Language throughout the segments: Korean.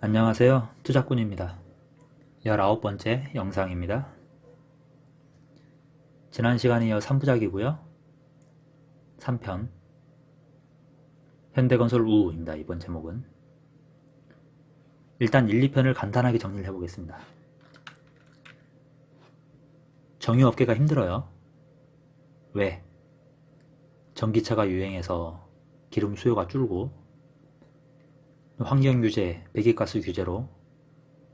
안녕하세요. 투자꾼입니다. 19번째 영상입니다. 지난 시간에 이어 3부작이고요. 3편 현대건설 우입니다. 이번 제목은 일단 1, 2편을 간단하게 정리를 해보겠습니다. 정유업계가 힘들어요. 왜? 전기차가 유행해서 기름 수요가 줄고 환경 규제, 배기가스 규제로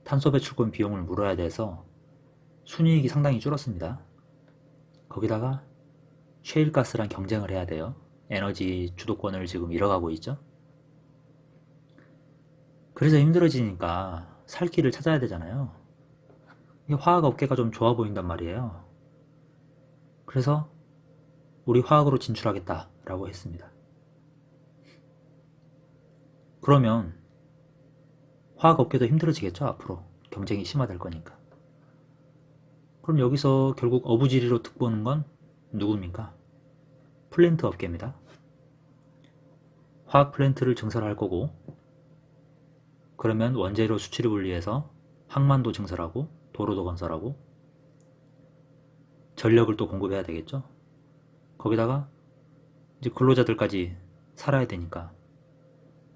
탄소 배출권 비용을 물어야 돼서 순이익이 상당히 줄었습니다. 거기다가 셰일가스랑 경쟁을 해야 돼요. 에너지 주도권을 지금 잃어가고 있죠. 그래서 힘들어지니까 살 길을 찾아야 되잖아요. 이게 화학 업계가 좀 좋아 보인단 말이에요. 그래서 우리 화학으로 진출하겠다라고 했습니다. 그러면 화학업계도 힘들어지겠죠, 앞으로. 경쟁이 심화될 거니까. 그럼 여기서 결국 어부지리로 득 보는 건 누굽니까? 플랜트 업계입니다. 화학 플랜트를 증설할 거고, 그러면 원재료 수출을 분리해서 항만도 증설하고, 도로도 건설하고, 전력을 또 공급해야 되겠죠? 거기다가 이제 근로자들까지 살아야 되니까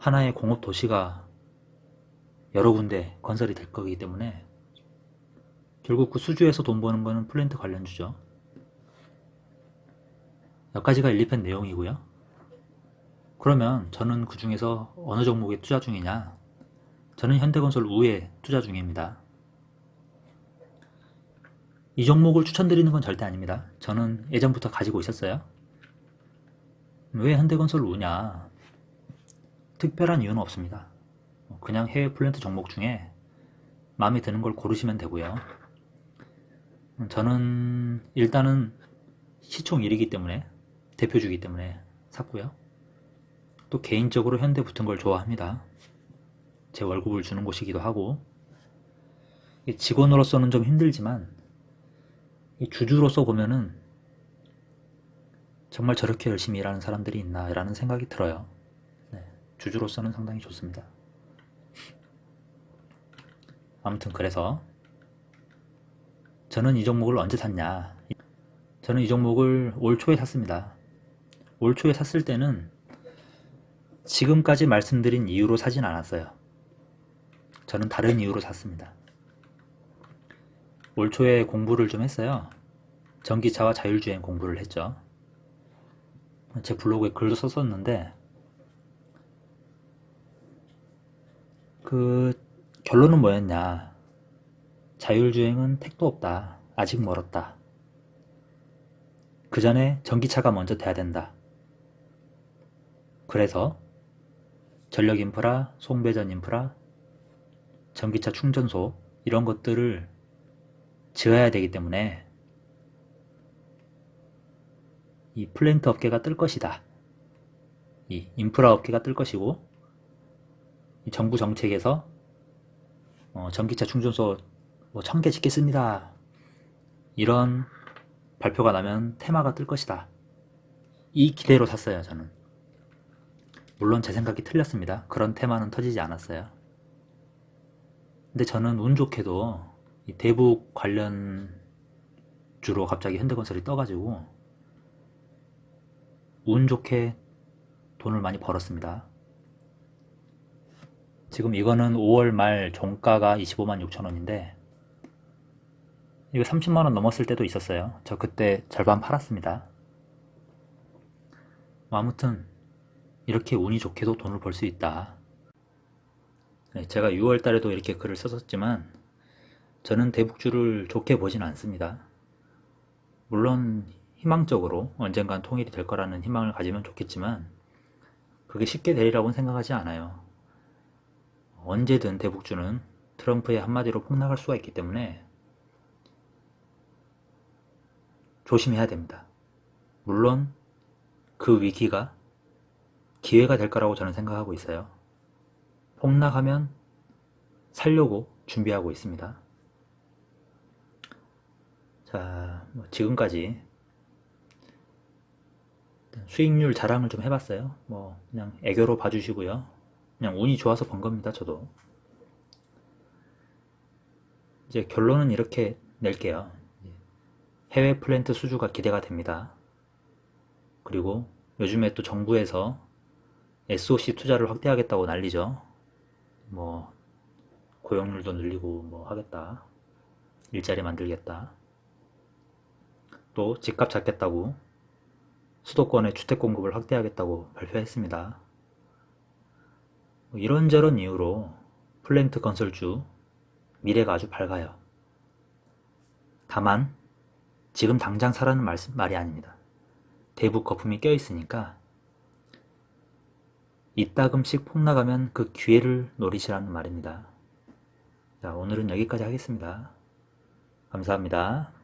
하나의 공업 도시가 여러 군데 건설이 될 거기 때문에 결국 그 수주에서 돈 버는 거는 플랜트 관련주죠. 여기까지가 1, 2편 내용이고요. 그러면 저는 그 중에서 어느 종목에 투자 중이냐? 저는 현대건설 우에 투자 중입니다. 이 종목을 추천드리는 건 절대 아닙니다. 저는 예전부터 가지고 있었어요. 왜 현대건설 우냐? 특별한 이유는 없습니다. 그냥 해외 플랜트 종목 중에 마음에 드는 걸 고르시면 되고요. 저는 일단은 시총 1위기 때문에 대표주기 때문에 샀고요. 또 개인적으로 현대 붙은 걸 좋아합니다. 제 월급을 주는 곳이기도 하고 직원으로서는 좀 힘들지만 주주로서 보면은 정말 저렇게 열심히 일하는 사람들이 있나 라는 생각이 들어요. 네, 주주로서는 상당히 좋습니다. 아무튼 그래서 저는 이 종목을 언제 샀냐? 저는 이 종목을 올 초에 샀습니다. 올 초에 샀을 때는 지금까지 말씀드린 이유로 사진 않았어요. 저는 다른 이유로 샀습니다. 올 초에 공부를 좀 했어요. 전기차와 자율주행 공부를 했죠. 제 블로그에 글도 썼었는데 그 결론은 뭐였냐? 자율주행은 택도 없다. 아직 멀었다. 그 전에 전기차가 먼저 돼야 된다. 그래서 전력 인프라, 송배전 인프라, 전기차 충전소 이런 것들을 지어야 되기 때문에 이 플랜트 업계가 뜰 것이다. 이 인프라 업계가 뜰 것이고 이 정부 정책에서 어, 전기차 충전소 뭐 1000개 짓겠습니다. 이런 발표가 나면 테마가 뜰 것이다. 이 기대로 샀어요, 저는. 물론 제 생각이 틀렸습니다. 그런 테마는 터지지 않았어요. 근데 저는 운 좋게도 이 대북 관련 주로 갑자기 현대건설이 떠가지고 운 좋게 돈을 많이 벌었습니다. 지금 이거는 5월 말 종가가 25만 6천 원인데 이거 30만 원 넘었을 때도 있었어요. 저 그때 절반 팔았습니다. 뭐 아무튼 이렇게 운이 좋게도 돈을 벌 수 있다. 네, 제가 6월 달에도 이렇게 글을 썼었지만 저는 대북주를 좋게 보진 않습니다. 물론 희망적으로 언젠간 통일이 될 거라는 희망을 가지면 좋겠지만 그게 쉽게 되리라고는 생각하지 않아요. 언제든 대북주는 트럼프의 한마디로 폭락할 수가 있기 때문에 조심해야 됩니다. 물론 그 위기가 기회가 될 거라고 저는 생각하고 있어요. 폭락하면 살려고 준비하고 있습니다. 자, 뭐 지금까지 수익률 자랑을 좀 해봤어요. 뭐 그냥 애교로 봐주시고요. 그냥 운이 좋아서 번 겁니다. 저도 이제 결론은 이렇게 낼게요. 해외 플랜트 수주가 기대가 됩니다. 그리고 요즘에 또 정부에서 SOC 투자를 확대하겠다고 난리죠. 뭐 고용률도 늘리고 뭐 하겠다. 일자리 만들겠다. 또 집값 잡겠다고 수도권의 주택 공급을 확대하겠다고 발표했습니다. 뭐 이런저런 이유로 플랜트 건설주 미래가 아주 밝아요. 다만 지금 당장 사라는 말씀, 말이 아닙니다. 대북 거품이 껴 있으니까 이따금씩 폭나가면 그 기회를 노리시라는 말입니다. 자, 오늘은 여기까지 하겠습니다. 감사합니다.